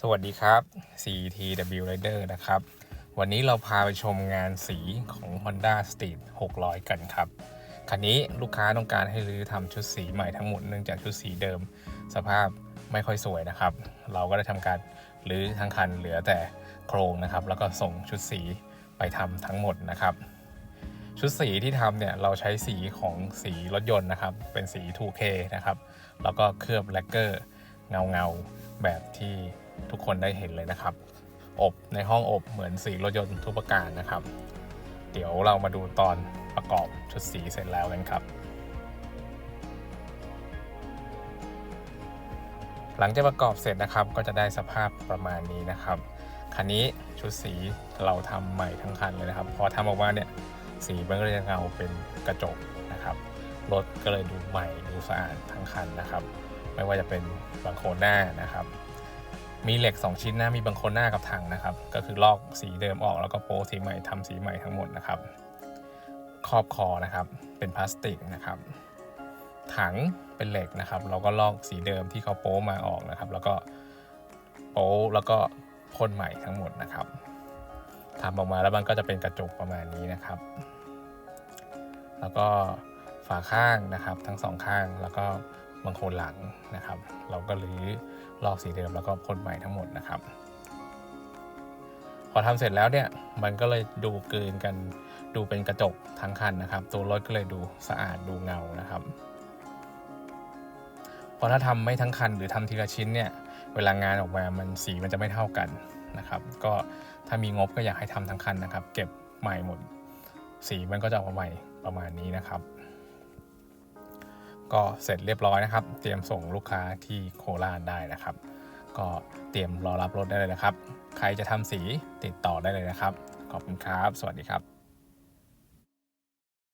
สวัสดีครับ CTW Rider นะครับ วันนี้เราพาไปชมงานสีของ Honda Street 600 กันครับ คันนี้ลูกค้าต้องการให้รื้อทำชุดสีใหม่ทั้งหมดเนื่องจากชุดสีเดิม สภาพไม่ค่อยสวยนะครับ เราก็ได้ทำการรื้อทั้งคันเหลือแต่โครงนะครับ แล้วก็ส่งชุดสีไปทำทั้งหมดนะครับ ชุดสีที่ทำเนี่ยเราใช้สีของสีรถยนต์นะครับ เป็นสี 2K นะครับ แล้วก็เคลือบแลกเกอร์เงาเงาแบบที่ ทุกคนได้เห็นเลยนะครับ อบในห้องอบเหมือนสีรถยนต์ทุกประการนะครับ เดี๋ยวเรามาดูตอนประกอบชุดสีเสร็จแล้วกันครับ หลังจากประกอบเสร็จนะครับก็จะได้สภาพประมาณนี้นะครับคันนี้ชุดสีเราทำใหม่ทั้งคันเลยนะครับ พอทำออกมาเนี่ยสีมันก็เลยจะเงาเป็นกระจกนะครับรถก็เลยดูใหม่ดูสะอาดทั้งคันนะครับ ไม่ว่าจะเป็นบังโคนหน้านะครับ มีเหล็ก 2 ชิ้นนะมีบังคนหน้ากับถังนะครับ ก็คือลอกสีเดิมออกแล้วก็โป๊สีใหม่ทำสีใหม่ทั้งหมดนะครับครอบคอนะครับเป็นพลาสติกนะครับ ถังเป็นเหล็กนะครับ เราก็ลอกสีเดิมที่เขาโป๊มาออกนะครับ แล้วก็โป๊แล้วก็พ่นใหม่ทั้งหมดนะครับทำออกมาแล้วมันก็จะเป็นกระจกประมาณนี้นะครับ แล้วก็ฝาข้างนะครับทั้งสองข้างแล้วก็ บังคนหลังนะครับ เราก็รื้อลอกสีเดิมแล้วก็พ่นใหม่ทั้งหมดนะครับ พอทำเสร็จแล้วเนี่ยมันก็เลยดูเกลืนกันดูเป็นกระจกทั้งคันนะครับ ตัวรถก็เลยดูสะอาดดูเงานะครับพอถ้าทำไม่ทั้งคันหรือทำทีละชิ้นเนี่ยเวลางานออกมามันสีมันจะไม่เท่ากันนะครับ ก็ถ้ามีงบก็อยากให้ทำทั้งคันนะครับ เก็บใหม่หมด สีมันก็จะออกมาใหม่ประมาณนี้นะครับ ก็เสร็จเรียบร้อยนะครับ เตรียมส่งลูกค้าที่โคราชได้นะครับ ก็เตรียมรอรับรถได้เลยนะครับ ใครจะทำสีติดต่อได้เลยนะครับ ขอบคุณครับ สวัสดีครับ